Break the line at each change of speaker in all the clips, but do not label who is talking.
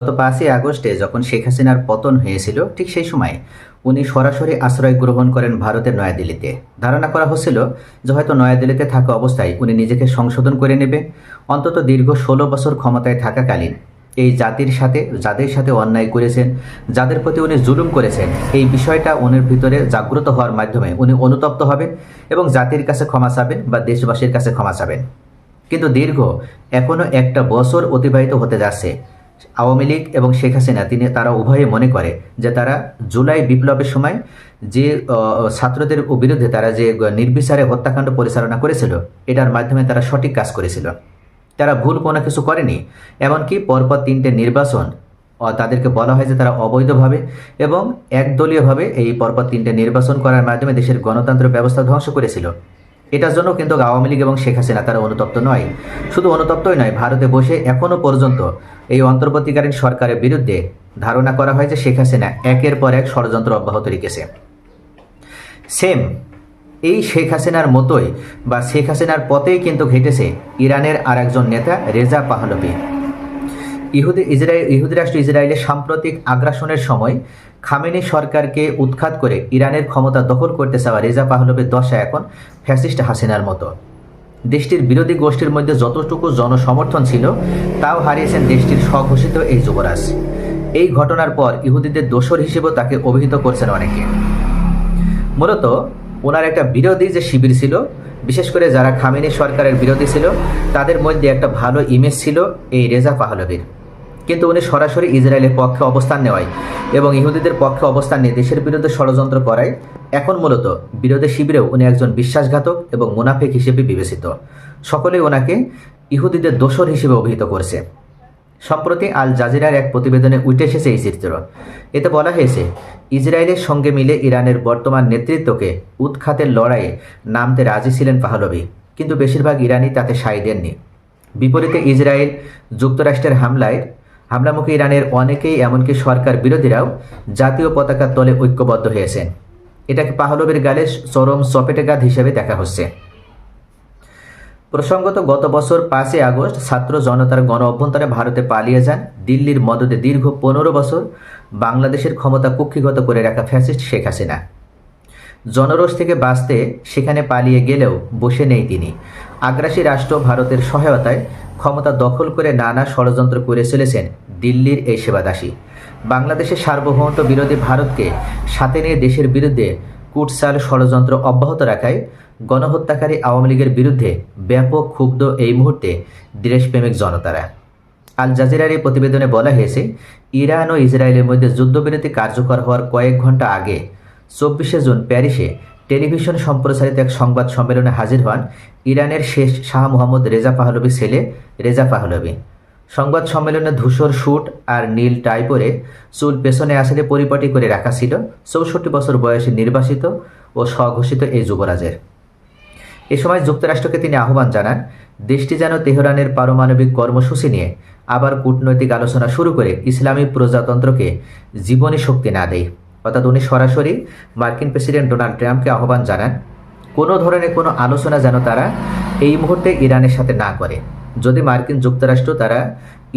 গত পাঁচই আগস্টে যখন শেখ হাসিনার পতন হয়েছিল, ঠিক সেই সময় উনি সরাসরি আশ্রয় গ্রহণ করেন ভারতের নয়াদিল্লিতে। ধারণা করা হচ্ছিল যে হয়তো নয়াদিল্লিতে থাকা অবস্থায় উনি নিজেকে সংশোধন করে নেবে। অন্তত দীর্ঘ ষোলো বছর ক্ষমতায় থাকাকালীন এই জাতির সাথে, যাদের সাথে অন্যায় করেছেন, যাদের প্রতি উনি জুলুম করেছেন, এই বিষয়টা উনির ভিতরে জাগ্রত হওয়ার মাধ্যমে উনি অনুতপ্ত হবেন এবং জাতির কাছে ক্ষমা চাবেন বা দেশবাসীর কাছে ক্ষমা চাবেন। কিন্তু দীর্ঘ এখনও একটা বছর অতিবাহিত হতে যাচ্ছে। আওয়ামী লীগ এবং শেখ হাসিনা, তিনি তারা উভয়ে মনে করে যে তারা জুলাই বিপ্লবের সময় যে ছাত্রদের বিরুদ্ধে তারা যে নির্বিচারে হত্যাকাণ্ড পরিচালনা করেছিল, এটার মাধ্যমে তারা সঠিক কাজ করেছিল। তারা ভুল কোনো কিছু করেনি, এমনকি পরপর তিনটে নির্বাচন তাদেরকে বলা হয় যে তারা অবৈধভাবে এবং একদলীয়ভাবে এই পরপর তিনটে নির্বাচন করার মাধ্যমে দেশের গণতন্ত্র ব্যবস্থা ধ্বংস করেছিল। এটার জন্য কিন্তু আওয়ামী লীগ এবং শেখ হাসিনা তারা অনুতপ্ত নয়। শুধু অনুতপ্তই নয়, ভারতে বসে এখনও পর্যন্ত এই অন্তর্বর্তীকালীন সরকারের বিরুদ্ধে ধারণা করা হয় যে শেখ হাসিনা একের পর এক ষড়যন্ত্র অব্যাহত রেখেছে। সেম, এই শেখ হাসিনার মতোই বা শেখ হাসিনার পথেই কিন্তু ঘেটেছে ইরানের আর একজন নেতা রেজা পাহলভি। ইহুদি ইসরায়েল, ইহুদি রাষ্ট্র ইসরায়েলের সাম্প্রতিক আগ্রাসনের সময় খামেনি সরকারকে উৎখাত করে ইরানের ক্ষমতা দখল করতে চাওয়া রেজা পাহলভের দশা এখন ফ্যাসিস্ট হাসিনার মতো। দেশটির বিরোধী গোষ্ঠীর মধ্যে যতটুকু জনসমর্থন ছিল, তাও হারিয়েছেন দেশটির স্বঘোষিত এই যুবরাজ। এই ঘটনার পর ইহুদিদের দোষর হিসেবেও তাকে অভিহিত করছেন অনেকে। মূলত, ওনার একটা বিরোধী যে শিবির ছিল, বিশেষ করে যারা খামেনি সরকারের বিরোধী ছিল, তাদের মধ্যে একটা ভালো ইমেজ ছিল এই রেজা পাহলবির কিন্তু উনি সরাসরি ইসরায়েলের পক্ষে অবস্থান নেওয়ায় এবং ইহুদিদের পক্ষে অবস্থান নিয়ে দেশের বিরুদ্ধে ষড়যন্ত্র করায়। এখন মূলত বিরোধী শিবিরেও উনি একজন বিশ্বাসঘাতক এবং মুনাফিক হিসেবে বিবেচিত। সকলেই ওনাকে ইহুদিদের দোসর হিসেবে অভিহিত করছে। সম্প্রতি আল জাজিরার এক প্রতিবেদনে উঠে এসেছে এই চিত্র। এতে বলা হয়েছে, ইসরায়েলের সঙ্গে মিলে ইরানের বর্তমান নেতৃত্বকে উৎখাতের লড়াইয়ে নামতে রাজি ছিলেন পাহলবি কিন্তু বেশিরভাগ ইরানি তাতে সায় দেননি। বিপরীতে ইসরায়েল যুক্তরাষ্ট্রের হামলায় হামলামুখী ইরানের অনেকেই, এমনকি সরকার বিরোধীরাও, জাতীয় পতাকার তলে ঐক্যবদ্ধ হয়েছেন। এটাকে পাহলবের গালে চরম চপেটেঘাত হিসেবে দেখা হচ্ছে। প্রসঙ্গত, গত বছর পাঁচই আগস্ট ছাত্র জনতার গণ অভ্যন্তরে ভারতে পালিয়ে যান। দিল্লির মদতে দীর্ঘ পনেরো বছর বাংলাদেশের ক্ষমতা কুক্ষিগত করে রাখা ফ্যাসিস্ট শেখ হাসিনা। জনরোষ থেকে বাঁচতে সেখানে পালিয়ে গেলেও বসে নেই তিনি। আগ্রাসী রাষ্ট্র ভারতের সহায়তায় ক্ষমতা দখল করে নানা ষড়যন্ত্র করে চলেছেন দিল্লির এই সেবাদাসী। বাংলাদেশের সার্বভৌমত্ব বিরোধী ভারতকে সাথে নিয়ে দেশের বিরুদ্ধে কুটসাল ষড়যন্ত্র অব্যাহত রাখায় গণহত্যাকারী আওয়ামী লীগের বিরুদ্ধে ব্যাপক ক্ষুব্ধ এই মুহূর্তে দেশপ্রেমিক জনতারা। আল জাজিরার এই প্রতিবেদনে বলা হয়েছে, ইরান ও ইসরায়েলের মধ্যে যুদ্ধবিরতি কার্যকর হওয়ার কয়েক ঘণ্টা আগে চব্বিশে জুন প্যারিসে টেলিভিশন সম্প্রচারিত এক সংবাদ সম্মেলনে হাজির হন ইরানের শেষ শাহ মোহাম্মদ রেজা পাহলবির ছেলে রেজা পাহলবি সংবাদ সম্মেলনে ধূসর স্যুট আর নীল টাই পরে চুল পেছনে আসলে পরিপাটি করে রাখা ছিল। চৌষট্টি বছর বয়সে নির্বাসিত ও স্বঘোষিত এই যুবরাজের। এ সময় যুক্তরাষ্ট্রকে তিনি আহ্বান জানান, দেশটি যেন তেহরানের পারমাণবিক কর্মসূচি নিয়ে আবার কূটনৈতিক আলোচনা শুরু করে ইসলামী প্রজাতন্ত্রকে জীবনী শক্তি না দেয়। অর্থাৎ উনি সরাসরি মার্কিন প্রেসিডেন্ট ডোনাল্ড ট্রাম্পকে আহ্বান জানান, কোনো ধরনের কোনো আলোচনা যেন তারা এই মুহূর্তে ইরানের সাথে না করে। যদি মার্কিন যুক্তরাষ্ট্র তারা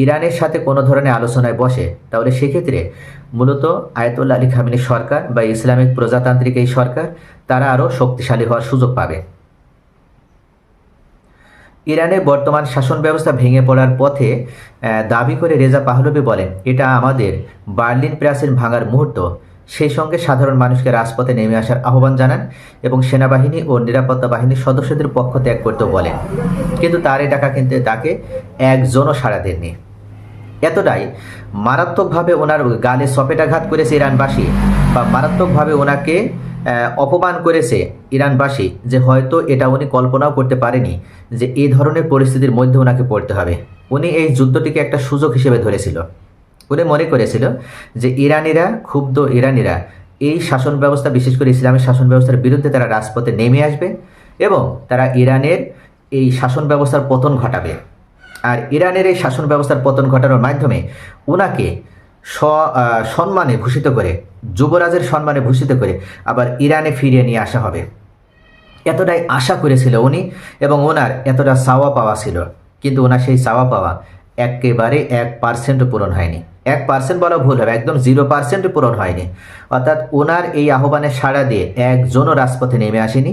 ইরানের সাথে কোনো ধরনের আলোচনায় বসে, তাহলে সেক্ষেত্রে মূলত আয়তুল্লা আলী খামিনী সরকার বা ইসলামিক প্রজাতান্ত্রিক এই সরকার তারা আরও শক্তিশালী হওয়ার সুযোগ পাবে। ইরানের বর্তমান শাসন ব্যবস্থা ভেঙে পড়ার পথে দাবি করে রেজা পাহলবি বলেন, এটা আমাদের বার্লিন প্রাচীর ভাঙার মুহূর্ত। সেই সঙ্গে সাধারণ মানুষকে রাজপথে নেমে আসার আহ্বান জানান এবং সেনাবাহিনী ও নিরাপত্তা বাহিনীর সদস্যদের পক্ষ ত্যাগ করতেও বলেন। কিন্তু তার এই ডাকা কিন্তু তাকে একজনও সাড়া দেননি। এতটাই, মারাত্মকভাবে ওনার গালে সপেটাঘাত করেছে ইরানবাসী বা মারাত্মকভাবে ওনাকে অপমান করেছে ইরানবাসী যে হয়তো এটা উনি কল্পনাও করতে পারেনি যে এই ধরনের পরিস্থিতির মধ্যে ওনাকে পড়তে হবে। উনি এই যুদ্ধটিকে একটা সুযোগ হিসেবে ধরেছিল। উনি মনে করেছিল যে ইরানিরা, ক্ষুব্ধ ইরানিরা, এই শাসন ব্যবস্থা, বিশেষ করে ইসলামের শাসন ব্যবস্থার বিরুদ্ধে তারা রাজপথে নেমে আসবে এবং তারা ইরানের এই শাসন ব্যবস্থার পতন ঘটাবে। আর ইরানের এই শাসন ব্যবস্থার পতন ঘটানোর মাধ্যমে ওনাকে সম্মানে ভূষিত করে, যুবরাজের সম্মানে ভূষিত করে আবার ইরানে ফিরিয়ে নিয়ে আসা হবে। এতটাই আশা করেছিল উনি এবং ওনার এতটা চাওয়া পাওয়া ছিল। কিন্তু ওনার সেই চাওয়া পাওয়া একেবারে এক পার্সেন্টও পূরণ হয়নি। এক পার্সেন্ট বলা ভুল হবে, একদম জিরো পার্সেন্ট পূরণ হয়নি। অর্থাৎ ওনার এই আহ্বানে সাড়া দিয়ে একজনও রাজপথে নেমে আসেনি,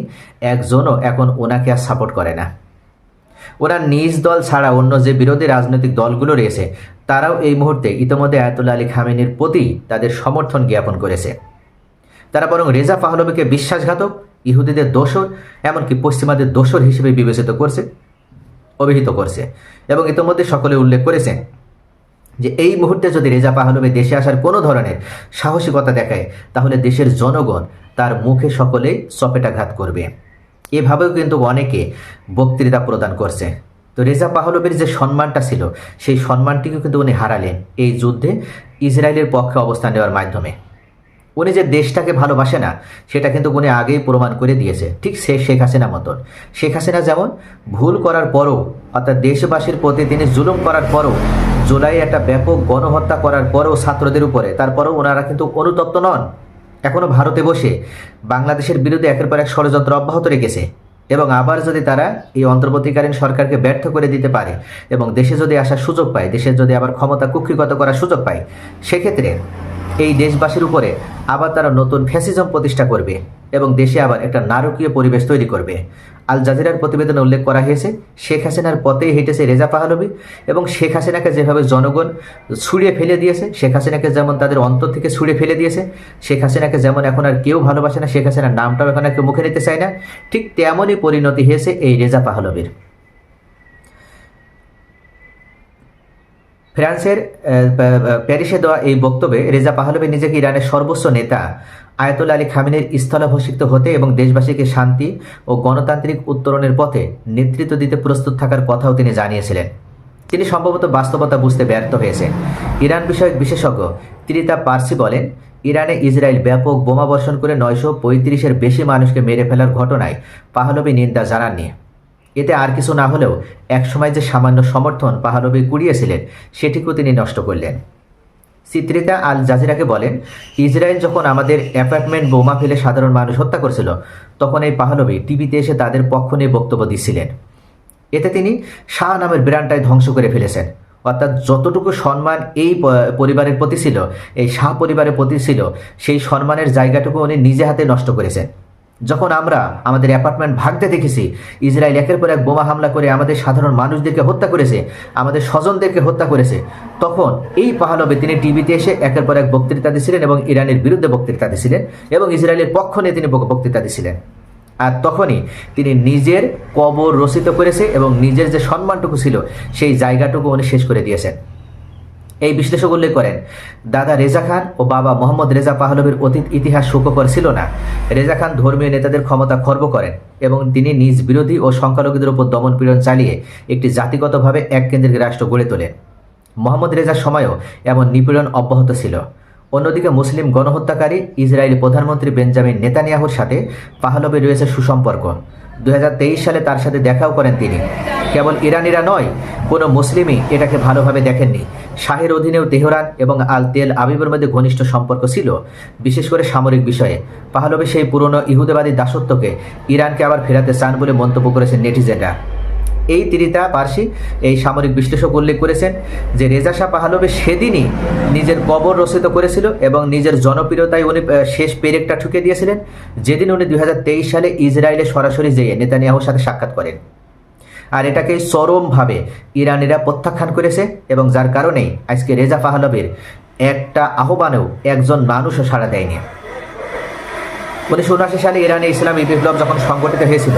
একজনও এখন ওনাকে আর সাপোর্ট করে না। ওনার নিজ দল ছাড়া অন্য যে বিরোধী রাজনৈতিক দলগুলো রয়েছে, তারাও এই মুহূর্তে ইতিমধ্যে আয়াতুল্লাহ আলী খামেনির প্রতি তাদের সমর্থন জ্ঞাপন করেছে। তারা বরং রেজা পাহলবিকে বিশ্বাসঘাতক, ইহুদিদের দোষর, এমনকি পশ্চিমাদের দোষর হিসেবে বিবেচিত করছে, অভিহিত করছে এবং ইতিমধ্যে সকলে উল্লেখ করেছেন যে এই মুহূর্তে যদি রেজা পাহলবি দেশে আসার কোনো ধরনের সাহসিকতা দেখায়, তাহলে দেশের জনগণ তার মুখে সকলেই চপেটাঘাত করবে। এভাবেও কিন্তু অনেকে বক্তৃতা প্রদান করছে। তো রেজা পাহলবের যে সম্মানটা ছিল, সেই সম্মানটিকেও কিন্তু উনি হারালেন এই যুদ্ধে ইসরায়েলের পক্ষে অবস্থান নেওয়ার মাধ্যমে। উনি যে দেশটাকে ভালোবাসে না, সেটা কিন্তু উনি আগেই প্রমাণ করে দিয়েছে। ঠিক সে শেখ হাসিনা মতন। শেখ হাসিনা যেমন ভুল করার পরও, অর্থাৎ দেশবাসীর প্রতি তিনি জুলুম করার পরও, জুলাই একটা ব্যাপক গণহত্যা করার পরেও ছাত্রদের উপরে, তারপরেও ওনারা কিন্তু অনুতপ্ত নন। এখনও ভারতে বসে বাংলাদেশের বিরুদ্ধে একের পর এক ষড়যন্ত্র অব্যাহত রেখেছে। এবং আবার যদি তারা এই অন্তর্বর্তীকালীন সরকারকে ব্যর্থ করে দিতে পারে এবং দেশে যদি আসার সুযোগ পায় দেশের যদি আবার ক্ষমতা কুক্ষিগত করার সুযোগ পায়, সেক্ষেত্রে এই দেশবাসীর উপরে আবার তারা নতুন ফ্যাসিজম প্রতিষ্ঠা করবে এবং দেশে আবার একটা নারকীয় পরিবেশ তৈরি করবে। আল জাজিরার প্রতিবেদনে উল্লেখ করা হয়েছে, শেখ হাসিনার পথেই হেঁটেছে রেজা পাহলবি এবং শেখ হাসিনাকে যেভাবে জনগণ ছুঁড়ে ফেলে দিয়েছে, শেখ হাসিনাকে যেমন তাদের অন্তর থেকে ছুঁড়ে ফেলে দিয়েছে, শেখ হাসিনাকে যেমন এখন আর কেউ ভালোবাসে না, শেখ হাসিনার নামটাও এখন আর কেউ মুখে নিতে চায় না, ঠিক তেমনই পরিণতি হয়েছে এই রেজা পাহলবির ফ্রান্সের প্যারিসে দেওয়া এই বক্তব্যে রেজা পাহলবি নিজেকে ইরানের সর্বোচ্চ নেতা। আয়াতুল্লা আলী খামিনের স্থলাভিষিক্ত হতে এবং দেশবাসীকে শান্তি ও গণতান্ত্রিক উত্তরণের পথে নেতৃত্ব দিতে প্রস্তুত থাকার কথাও তিনি জানিয়েছিলেন। তিনি সম্ভবত বাস্তবতা বুঝতে ব্যর্থ হয়েছেন। ইরান বিষয়ক বিশেষজ্ঞ ত্রিতা পার্সি বলেন, ইরানে ইসরায়েল ব্যাপক বোমা বর্ষণ করে নয়শো পঁয়ত্রিশের বেশি মানুষকে মেরে ফেলার ঘটনায় পাহলবি নিন্দা জানাননি। এতে আর কিছু না হলেও একসময় যে সামান্য সমর্থন পাহানবী কুড়িয়েছিলেন, সেটিকেও তিনি নষ্ট করলেন। চিত্রিতা আল জাজিরাকে বলেন, ইসরায়েল যখন আমাদের অ্যাপার্টমেন্ট বোমা ফেলে সাধারণ মানুষ হত্যা করেছিল, তখন এই পাহানবী টিভিতে এসে তাদের পক্ষ নিয়ে বক্তব্য দিচ্ছিলেন। এতে তিনি শাহ নামের ব্র্যান্ডটাই ধ্বংস করে ফেলেছেন। অর্থাৎ যতটুকু সম্মান এই পরিবারের প্রতি ছিল, এই শাহ পরিবারের প্রতি ছিল, সেই সম্মানের জায়গাটুকু উনি নিজে হাতে নষ্ট করেছেন। যখন আমরা আমাদের অ্যাপার্টমেন্ট ভাগতে দেখেছি, ইসরায়েল একের পর এক বোমা হামলা করে আমাদের সাধারণ মানুষদেরকে হত্যা করেছে, আমাদের স্বজনদেরকে হত্যা করেছে, তখন এই পাহালবে তিনি টিভিতে এসে একের পর এক বক্তৃতা দিয়েছিলেন এবং ইরানের বিরুদ্ধে বক্তৃতা দিয়েছিলেন এবং ইসরায়েলের পক্ষ নিয়ে তিনি বক্তৃতা দিয়েছিলেন আর তখনই তিনি নিজের কবর রচিত করেছে এবং নিজের যে সম্মানটুকু ছিল, সেই জায়গাটুকু উনি শেষ করে দিয়েছেন। এই বিশ্লেষক উল্লেখ করেন, দাদা রেজা খান ও বাবা মোহাম্মদ রেজা পাহলবের অতীত ইতিহাস সুখকর ছিল না। রেজা খান ধর্মীয় নেতাদের ক্ষমতা খর্ব করেন এবং তিনি নিজ বিরোধী ও সংখ্যালঘুদের উপর দমনপীড়ন চালিয়ে একটি জাতিগতভাবে এক কেন্দ্রিক রাষ্ট্র গড়ে তোলেন। মোহাম্মদ রেজার সময়ও এমন নিপীড়ন অব্যাহত ছিল। অন্যদিকে মুসলিম গণহত্যাকারী ইসরায়েলি প্রধানমন্ত্রী বেঞ্জামিন নেতানিয়াহুর সাথে পাহলবে রয়েছে সুসম্পর্ক। দুই হাজার তেইশ সালে তার সাথে দেখাও করেন তিনি। কেবল ইরানিরা নয়, কোনো মুসলিমই এটাকে ভালোভাবে দেখেননি। শাহের অধীনেও তেহরান এবং আল তেল আবিবের মধ্যে ঘনিষ্ঠ সম্পর্ক ছিল, বিশেষ করে সামরিক বিষয়ে। পাহলবে সেই পুরনো ইহুদেবাদী দাসত্বকে ইরানকে আবার ফেরাতে চান বলে মন্তব্য করেছেন নেটিজেনরা। এই তিরিতা পার্সি এই সামরিক বিশ্লেষক উল্লেখ করেছেন যে রেজা শাহ পাহালবে সেদিনই নিজের কবর রচিত করেছিল এবং নিজের জনপ্রিয়তায় উনি শেষ পেরেকটা ঠুকে দিয়েছিলেন, যেদিন উনি দুই হাজার তেইশ সালে ইসরায়েলে সরাসরি যেয়ে নেতানিয়াহুর সাথে সাক্ষাৎ করেন। আর এটাকে চরমভাবে ইরানিরা প্রত্যাখ্যান করেছে এবং যার কারণেই আজকে রেজা পাহলবের একটা আহ্বানেও একজন মানুষও সাড়া দেয়নি। উনিশশো উনআশি সালে ইরানে ইসলামী বিপ্লব যখন সংগঠিত হয়েছিল,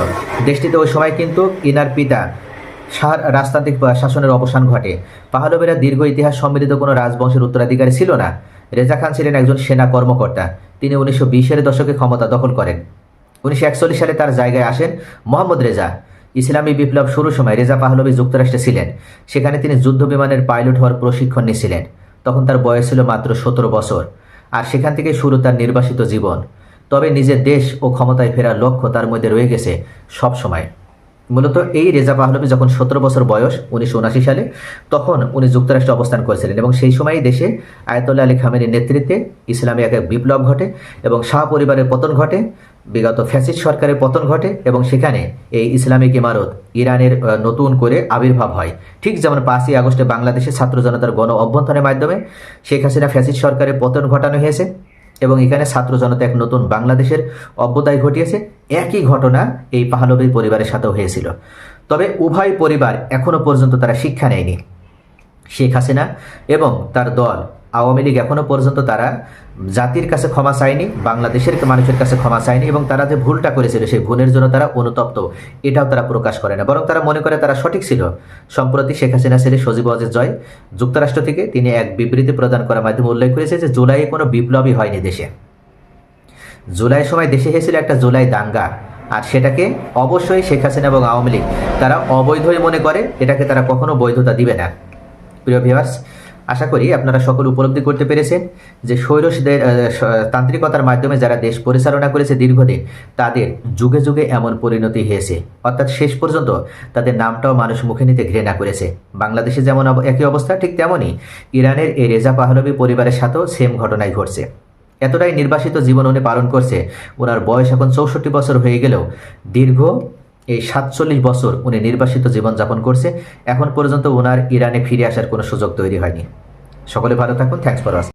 দেশটিতে ওই সময় কিন্তু ইনার পিতা শাহ রাজতান্ত্রিক শাসনের অবসান ঘটে। পাহলবেরা দীর্ঘ ইতিহাস সম্মিলিত কোনো রাজবংশের উত্তরাধিকারী ছিল না। রেজা খান ছিলেন একজন সেনা কর্মকর্তা। তিনি উনিশশো বিশের দশকে ক্ষমতা দখল করেন। উনিশশো একচল্লিশ সালে তার জায়গায় আসেন মোহাম্মদ রেজা। ইসলামী বিপ্লব শুরুর সময় রেজা পাহলবি যুক্তরাষ্ট্রে ছিলেন। সেখানে তিনি যুদ্ধ বিমানের পাইলট হওয়ার প্রশিক্ষণ নিয়েছিলেন। তখন তার বয়স ছিল মাত্র সতেরো বছর। আর সেখান থেকে শুরু তার নির্বাসিত জীবন। তবে নিজের দেশ ও ক্ষমতায় ফেরার লক্ষ্য তার মধ্যে রয়ে গেছে সব সময়। মূলত এই রেজা পাহলবি যখন সতেরো বছর বয়স, উনিশশো সালে, তখন উনি যুক্তরাষ্ট্রে অবস্থান করেছিলেন এবং সেই সময়ই দেশে আয়তুল্লাহ আলী খামের নেতৃত্বে ইসলামী এক বিপ্লব ঘটে এবং শাহ পরিবারের পতন ঘটে, বিগত ফ্যাসিস্ট সরকারের পতন ঘটে এবং সেখানে এই ইসলামিক ইমারত ইরানের নতুন করে আবির্ভাব হয়। ঠিক যেমন পাঁচই আগস্টে বাংলাদেশের ছাত্র জনতার গণ অভ্যন্তরের মাধ্যমে শেখ হাসিনা ফ্যাসিস্ট সরকারের পতন ঘটানো হয়েছে এবং এখানে ছাত্র জনতা এক নতুন বাংলাদেশের অভ্যতায় ঘটিয়েছে। একই ঘটনা এই পাহালবী পরিবারের সাথেও হয়েছিল। তবে উভয় পরিবার এখনও পর্যন্ত তারা শিক্ষা নেয়নি। শেখ হাসিনা এবং তার দল আওয়ামী লীগ এখনও পর্যন্ত তারা জাতির কাছে ক্ষমা চায়নি, বাংলাদেশের মানুষের কাছে ক্ষমা চায়নি এবং তারা যে ভুলটা করেছিল সেই ভুলের জন্য তারা অনুতপ্ত। এটাও তারা প্রকাশ করে না। বরং তারা মনে করে তারা সঠিক ছিল। সম্প্রতি শেখ হাসিনা ছেলে সজীব ওয়াজেদ জয় যুক্তরাষ্ট্র থেকে তিনি এক বিবৃতি প্রদান করার মাধ্যমে উল্লেখ করেছে যে জুলাইয়ে কোনো বিপ্লবী হয়নি দেশে। জুলাই সময় দেশে হয়েছিল একটা জুলাই দাঙ্গা আর সেটাকে অবশ্যই শেখ হাসিনা এবং আওয়ামী লীগ তারা অবৈধই মনে করে, এটাকে তারা কখনো বৈধতা দিবে না। প্রিয় ভিউয়ার্স আশা করি আপনারা সকল উপলব্ধি করতে পেরেছেন যে স্বৈরশদের তান্ত্রিকতার মাধ্যমে যারা দেশ পরিচালনা করেছে দীর্ঘদিন, তাদের যুগে যুগে এমন পরিণতি হয়েছে। অর্থাৎ শেষ পর্যন্ত তাদের নামটাও মানুষ মুখে নিতে ঘৃণা করেছে। বাংলাদেশে যেমন একই অবস্থা, ঠিক তেমনই ইরানের এই রেজা পাহলবী পরিবারের সাথেও সেম ঘটনাই ঘটছে। এতটাই নির্বাসিত জীবন উনি পালন করছে ওনার বয়স এখন চৌষট্টি বছর হয়ে গেলেও দীর্ঘ এই সাতচল্লিশ বছর উনি নির্বাসিত জীবনযাপন করছে। এখন পর্যন্ত ওনার ইরানে ফিরে আসার কোনো সুযোগ তৈরি হয়নি। সকলে ভালো থাকুন। Thanks for watching